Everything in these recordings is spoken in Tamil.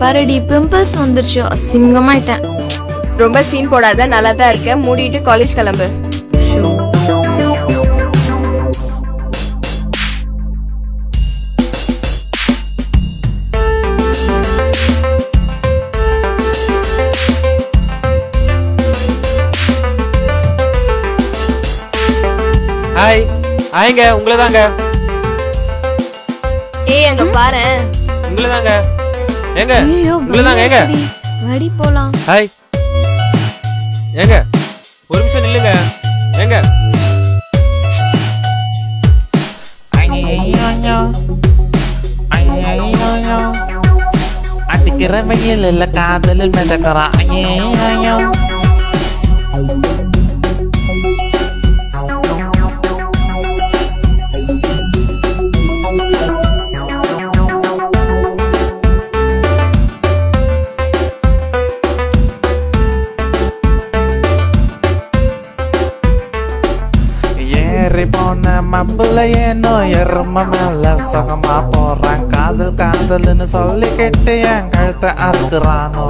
பாருடி பிம்பிள்ஸ் வந்துருச்சு. அசிங்கமாயிட்டேன். ரொம்ப சீன் போடாத நல்லா தான் இருக்க. மூடிட்டு காலேஜ் கிளம்பு. ஷோ. ஹாய் ஹாய்ங்க உங்களை தாங்க ஏய் அங்க பாரு உங்களை தாங்க ஏங்க ஐயோ உங்களை தாங்க ஏங்க வடி. போலாம். ஹாய். ஏங்க ஒரு நிமிஷம் நில்லுங்க. ஏங்க. அடிக்கிற வெயில் இல்ல காதலில் மிதக்கிறான். ஐயோ. ஏனோ எரும மேல சுகமா போறான். காதல் காதல்னு சொல்லிக்கிட்டு என் கழுத்தை அறுக்குறானோ?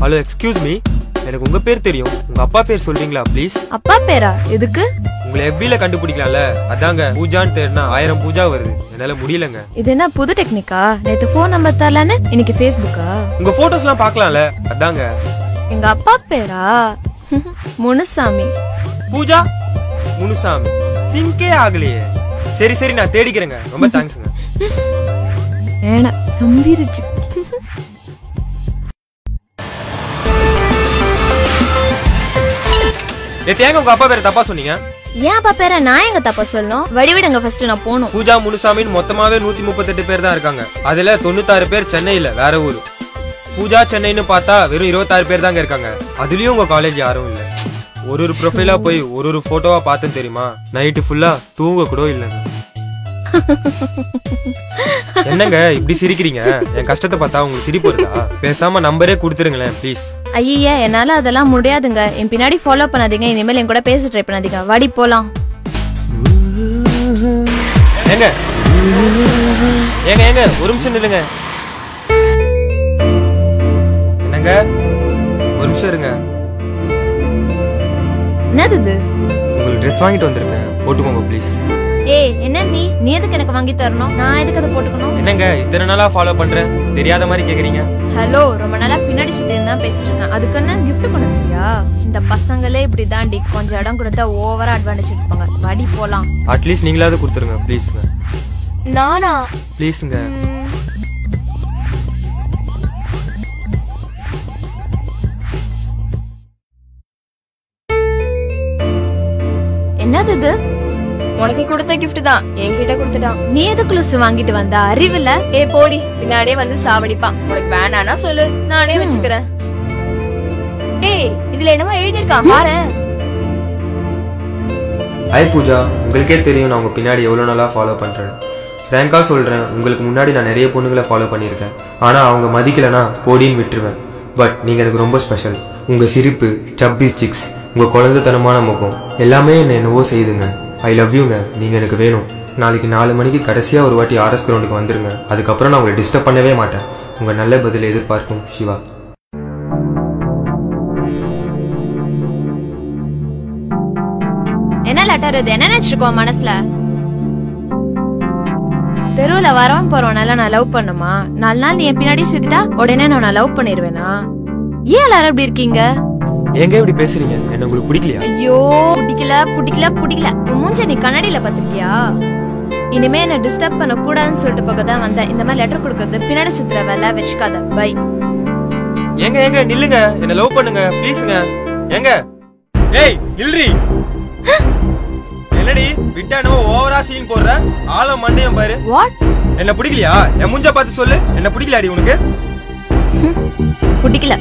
ஹலோ எக்ஸ்கியூஸ் மீ எனக்கு உங்க பேர் தெரியும். உங்க அப்பா பேர் சொல்றீங்களா ப்ளீஸ் அப்பா பேரா? எதுக்கு? உங்களை எஃபில கண்டுபிடிக்கலாம்ல? அதாங்க பூஜான்னு தேடினா ஆயிரம் பூஜா வருது. என்னால முடியலங்க. இது என்ன புது டெக்னிக்கா? நேத்து ஃபோன் நம்பர் தரலன்னு இன்னைக்கு ஃபேஸ்புக்கா உங்க போட்டோஸ் எல்லாம் பாக்கலாம்ல அதாங்க. எங்க அப்பா பேரா? முனுசாமி. பூஜா? முனுசாமி. சிங்கே ஆகலையே. சரி சரி நான் தேடிக்கிறேங்க. ரொம்ப தேங்க்ஸ்ங்க ஏடா நம்பிருச்சு. நேத்து ஏங்க உங்க அப்பா பேரை தப்பா சொன்னீங்க? ஏன் அப்பா பேர நான் எங்க தப்பா சொல்லணும்? வடிவிடுங்க ஃபர்ஸ்ட் நான் போகணும். பூஜா முனுசாமின்னு மொத்தமாவே நூத்தி முப்பத்தெட்டு பேர் தான் இருக்காங்க. அதுல தொண்ணூத்தாறு பேர் சென்னையில வேற ஊரு. பூஜா சென்னைன்னு பார்த்தா வெறும் இருபத்தாறு பேர் தாங்க இருக்காங்க. அதுலயும் உங்க காலேஜ் யாரும் இல்ல. ஒரு ஒரு ப்ரொஃபைலா போய் ஒரு ஒரு போட்டோவா பார்த்தேன் தெரியுமா? நைட்டு ஃபுல்லா தூங்க கூட இல்லைங்க. என்னங்க இப்படி சிரிக்கிறீங்க? என் கஷ்டத்தை பார்த்தா உங்களுக்கு சிரிப்பு வருதா? பேசாம நம்பரே கொடுத்துருங்களேன் ப்ளீஸ் ஐயா என்னால அதெல்லாம் முடியாதுங்க. என் பின்னாடி ஃபாலோ பண்ணாதீங்க. இனிமேல் என் கூட பேச ட்ரை பண்ணாதீங்க. வாடி போலாம். ஏங்க? ஏங்க ஏங்க ஒரு நிமிஷம் நில்லுங்க. என்னங்க? ஒரு நிமிஷம் இருங்க. என்னது இது? உங்களுக்கு ட்ரெஸ் வாங்கிட்டு வந்திருக்கேன். போட்டுக்கோங்க ப்ளீஸ் ஏய் என்ன நீ? நீ எதுக்கு எனக்கு வாங்கி தரணும்? நான் எதுக்கு அதை போட்டுக்கணும்? என்னங்க இத்தனை நாளா ஃபாலோ பண்றேன் தெரியாத மாதிரி கேக்குறீங்க. ஹலோ ரொம்ப நாளா பின்னாடி சுத்தி இருந்தா பேசிட்டு இருக்கேன். அதுக்குன்னு gift பண்ணுவியா இந்த பசங்களே இப்படி தாண்டி கொஞ்சம் இடம் கொடுத்தா ஓவரா அட்வான்டேஜ் எடுப்பாங்க. வாடி போலாம். அட்லீஸ்ட் நீங்களாவது கொடுத்துருங்க ப்ளீஸ்ங்க நானா? ப்ளீஸுங்க என்னது இது? உனக்கு கொடுத்த gift தான். என்கிட்ட கொடுத்துட்டான். நீ எதுக்கு லூசு வாங்கிட்டு வந்த? அறிவில்ல? ஏ போடி. பின்னாடியே வந்து சாவடிப்பான். உனக்கு வேணானா சொல்லு. நானே வச்சுக்கிறேன். ஏய் இதுல என்னமோ எழுதியிருக்கான் பாரு. ஹாய் பூஜா. உங்களுக்கே தெரியும் நான் உங்க பின்னாடி எவ்வளவு நாளா ஃபாலோ பண்றேன். ரேங்கா சொல்றேன். உங்களுக்கு முன்னாடி நான் நிறைய பொண்ணுங்களை ஃபாலோ பண்ணியிருக்கேன். ஆனா அவங்க மதிக்கலனா போடின்னு விட்டுருவேன். பட் நீங்க எனக்கு ரொம்ப ஸ்பெஷல் உங்க சிரிப்பு சப்பி சிக்ஸ் உங்க குழந்தைத்தனமான முகம் எல்லாமே என்ன என்னவோ செய்யுதுங்க ஐ லவ் யூங்க நீங்க எனக்கு வேணும். நாளைக்கு நாலு மணிக்கு கடைசியா ஒரு வாட்டி ஆர்எஸ் கிரவுண்டுக்கு வந்துருங்க. அதுக்கப்புறம் நான் உங்களை டிஸ்டர்ப் பண்ணவே மாட்டேன். உங்க நல்ல பதில் எதிர்பார்க்கும் சிவா. என்ன லெட்டர் இது என்ன நினைச்சிருக்கோம் மனசுல? தெருவுல வரவன் போறவனால நான் லவ் பண்ணுமா? நாலு நாள் நீ என் பின்னாடி சுத்திட்டா உடனே நான் லவ் பண்ணிருவேனா? ஏன் எல்லாரும் இப்படி இருக்கீங்க? ஏங்க இப்படி பேசுறீங்க? என்ன உங்களுக்கு பிடிக்கலையா? ஐயோ பிடிக்கல பிடிக்கல பிடிக்கல. மூஞ்ச நீ கண்ணாடியில பாத்திருக்கியா இனிமே என்ன டிஸ்டர்ப் பண்ண கூடாதுன்னு சொல்லிட்டு போக தான் வந்தேன். இந்த மாதிரி லெட்டர் கொடுக்கறது பின்னாடி சுத்துற வேலை வச்சுக்காத. பை ஏங்க ஏங்க நில்லுங்க. என்ன லவ் பண்ணுங்க. ப்ளீஸ்ங்க ஏங்க. ஏய் நில்றி. என்னடி விட்டானோ ஓவரா சீன் போடுற? ஆழம் மண்டையும் பாரு. வாட் என்ன பிடிக்கலையா? என் முஞ்ச பார்த்து சொல்லு. என்ன பிடிக்கலையாடி உனக்கு? பிடிக்கல.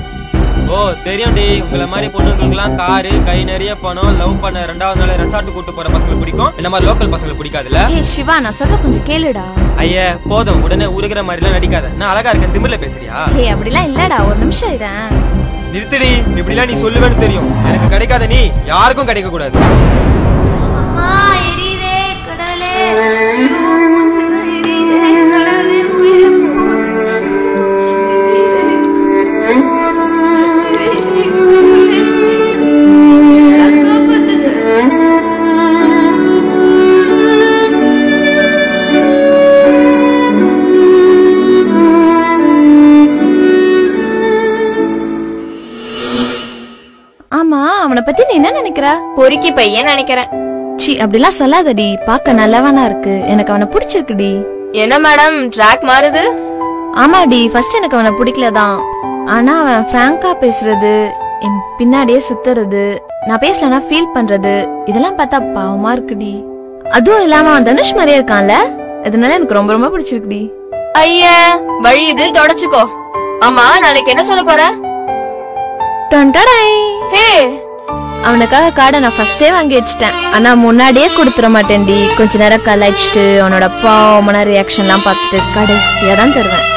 ஓ தெரியும்டி உங்கள மாதிரி பொண்ணுங்களுக்குலாம் காரு கை நிறைய பணம் லவ் பண்ண ரெண்டாவது நாள் ரெசார்ட் கூட்டு போற பசங்களை பிடிக்கும். இந்த மாதிரி லோக்கல் பசங்களை பிடிக்காதுல்ல? ஏய் சிவா நான் சொல்ற கொஞ்சம் கேளுடா. ஐயா போதும். உடனே உருகிற மாதிரி எல்லாம் நடிக்காத. நான் அழகா இருக்கேன். திமிர்ல பேசுறியா? ஏய் அப்படிலாம் இல்லடா. ஒரு நிமிஷம் இரேன் நிறுத்தடி. இப்படிலாம் நீ சொல்லுவேன்னு தெரியும். எனக்கு கிடைக்காத நீ. யாருக்கும் கிடைக்க கூடாது அம்மா எரியுதே கடவுளே ஆமா அவனை பத்தி நீ என்ன நினைக்கிற? பொறுக்கி பையன் நினைக்கிறேன். சி அப்படிலாம் சொல்லாதடி. பார்க்க நல்லவனா இருக்கு. எனக்கு அவனை பிடிச்சிருக்குடி. என்ன மேடம் ட்ராக் மாறுது? ஆமாடி ஃபர்ஸ்ட் எனக்கு அவனை பிடிக்கலதான். ஆனா அவன் ஃப்ராங்கா பேசுறது என் பின்னாடியே சுத்துறது நான் பேசலனா ஃபீல் பண்றது இதெல்லாம் பார்த்தா பாவமா இருக்குடி. அதுவும் இல்லாம அவன் தனுஷ் மாதிரியே இருக்கான்ல? அதனால எனக்கு ரொம்ப ரொம்ப பிடிச்சிருக்குடி. ஐயா வழி இது தொடச்சுக்கோ. ஆமா நாளைக்கு என்ன சொல்ல போற? டொண்டடாய். ஹே அவனுக்காக கார்டை நான் ஃபர்ஸ்டே வாங்கி வச்சிட்டேன். ஆனா முன்னாடியே கொடுத்துட மாட்டேன்டி. கொஞ்ச நேரம் கலாய்ச்சிட்டு அவனோட பாவமான ரியாக்ஷன்லாம் பார்த்துட்டு கடைசியாக தான் தருவேன்.